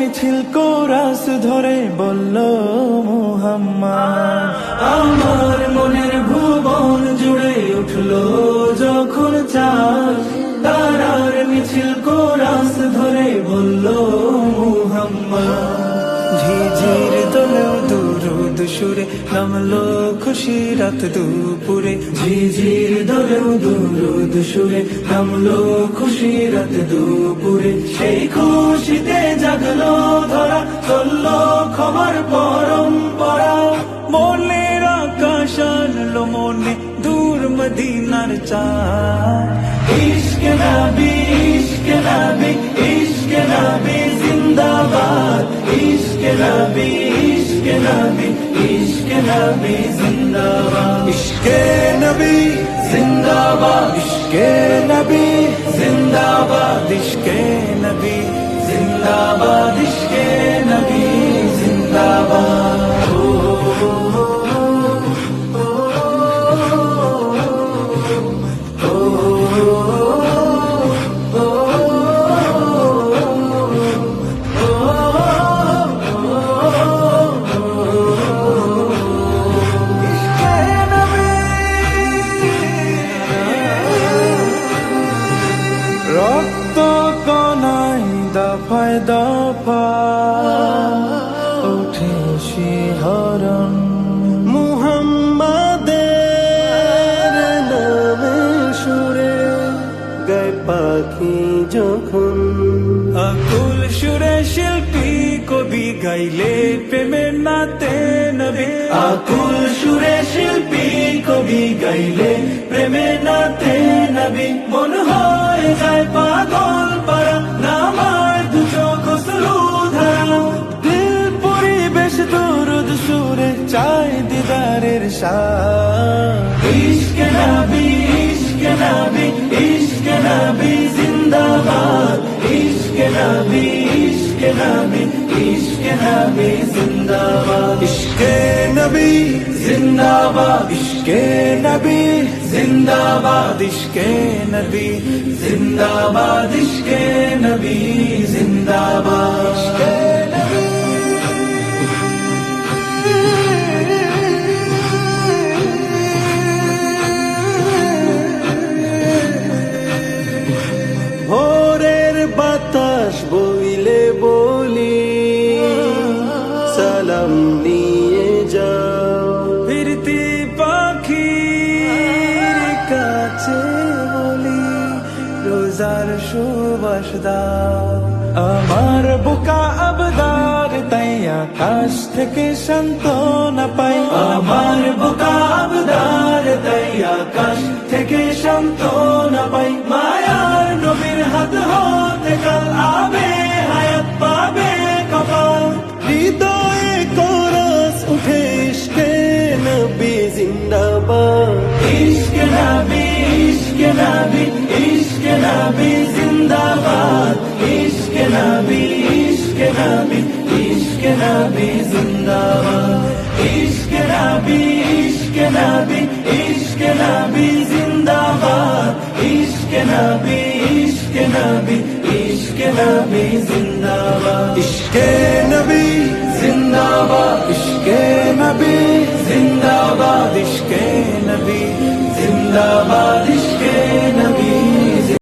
মিছিল কোরাস ধরে বলল আমার মনের ভুবন জুড়ে উঠল যখন চাঁদ। তারার মিছিল কোরাস ধরে বলল, মুহাম্মদ, ঝিঝির দুরুদ সুরে নামলো খুশি রাত দুপুরে। ঝিঝির দোলেও দুরুদ সুরে নামলো খুশি রাত দুপুরে। সেই খুশিতে জাগলো ধরা, চলল খবর পরম্পরা। মনের আকাশ আনলো মনে দূর মদিনার চাঁদ। ইশক নবী ইশক নবী ইশক নবী জিন্দাবাদ। ইশক নবী ইশক নবী ইশক নবী জিন্দাবাদ। ইশক নবী জিন্দাবাদ। ইশক নবী জিন্দাবাদ। ইশক বাংলা গায় পাখি যখন। আকুল সুরে শিল্পী কবি গাইলে প্রেমের নাতে নবী। আকুল সুরে শিল্পী কবি গাইলে প্রেমের নাতে নবী। মন হয় যায় পাগল পারা নামায় দুটো খসরু দিল পরিবেশ সুরে চাই দিদারের শাহ ইশক نبی عشق نبی عشق نبی زندہ باد۔ عشق نبی، زندہ باد۔ عشق نبی، زندہ باد۔ عشق نبی، زندہ باد۔ عشق نبی، زندہ باد۔ রোজার সুবাস আমার বুকা আবদার তাই আকাশ থেকে সান্ত্বনা পাই আমার বুকা আবদার তাই আকাশ থেকে সান্ত্বনা পাই মায়ার নবীর হাত হতে কাল আবে হায়াত পাবে কপাল হৃদয়ে করস উঠে ইশকে নবী জিন্দাবাদ ইশকে নবী کے نبی عشق نبی زندہ باد عشق نبی عشق نبی عشق نبی زندہ باد عشق نبی عشق نبی عشق نبی زندہ باد عشق نبی عشق نبی عشق نبی زندہ باد عشق نبی